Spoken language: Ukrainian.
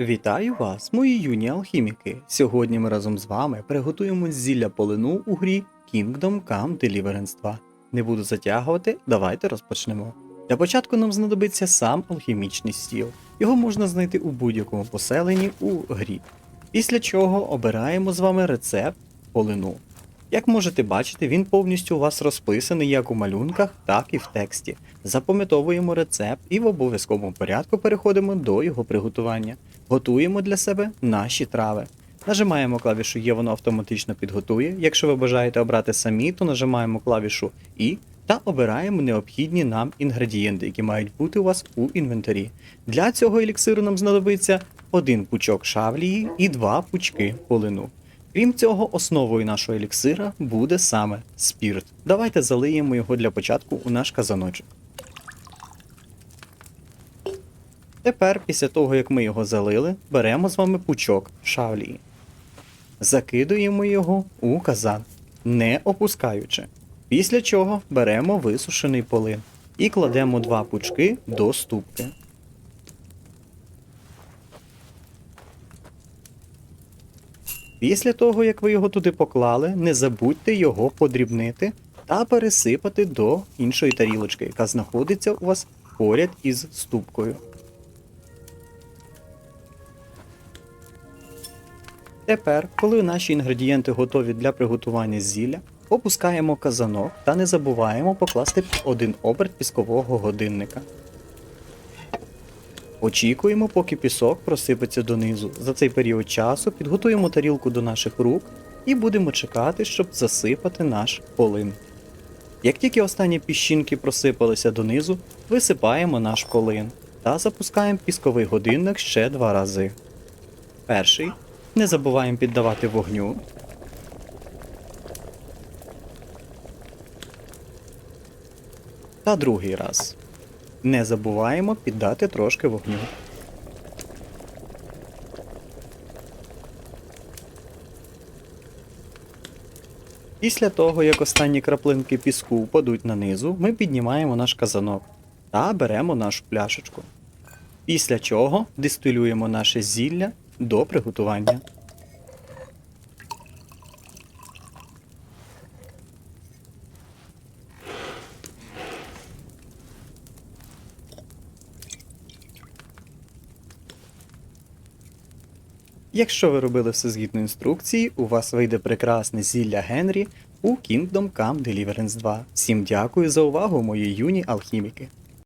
Вітаю вас, мої юні алхіміки! Сьогодні ми разом з вами приготуємо зілля полину у грі Kingdom Come Deliverance 2. Не буду затягувати, давайте розпочнемо. Для початку нам знадобиться сам алхімічний стіл. Його можна знайти у будь-якому поселенні у грі. Після чого обираємо з вами рецепт полину. Як можете бачити, він повністю у вас розписаний як у малюнках, так і в тексті. Запам'ятовуємо рецепт і в обов'язковому порядку переходимо до його приготування. Готуємо для себе наші трави. Нажимаємо клавішу Є, воно автоматично підготує. Якщо ви бажаєте обрати самі, то нажимаємо клавішу І та обираємо необхідні нам інгредієнти, які мають бути у вас у інвентарі. Для цього еліксиру нам знадобиться один пучок шавлії і два пучки полину. Крім цього, основою нашого еліксира буде саме спірт. Давайте залиємо його для початку у наш казаночок. Тепер, після того, як ми його залили, беремо з вами пучок шавлії. Закидуємо його у казан, не опускаючи. Після чого беремо висушений полин і кладемо два пучки до ступки. Після того, як ви його туди поклали, не забудьте його подрібнити та пересипати до іншої тарілочки, яка знаходиться у вас поряд із ступкою. Тепер, коли наші інгредієнти готові для приготування зілля, опускаємо казанок та не забуваємо покласти один оберт піскового годинника. Очікуємо, поки пісок просипеться донизу. За цей період часу підготуємо тарілку до наших рук і будемо чекати, щоб засипати наш полин. Як тільки останні піщинки просипалися донизу, висипаємо наш полин та запускаємо пісковий годинник ще два рази. Перший. Не забуваємо піддавати вогню. Та другий раз. Не забуваємо піддати трошки вогню. Після того, як останні краплинки піску впадуть на низу, ми піднімаємо наш казанок та беремо нашу пляшечку. Після чого дистилюємо наше зілля до приготування. Якщо ви робили все згідно інструкції, у вас вийде прекрасне зілля Генрі у Kingdom Come Deliverance 2. Всім дякую за увагу, мої юні алхіміки.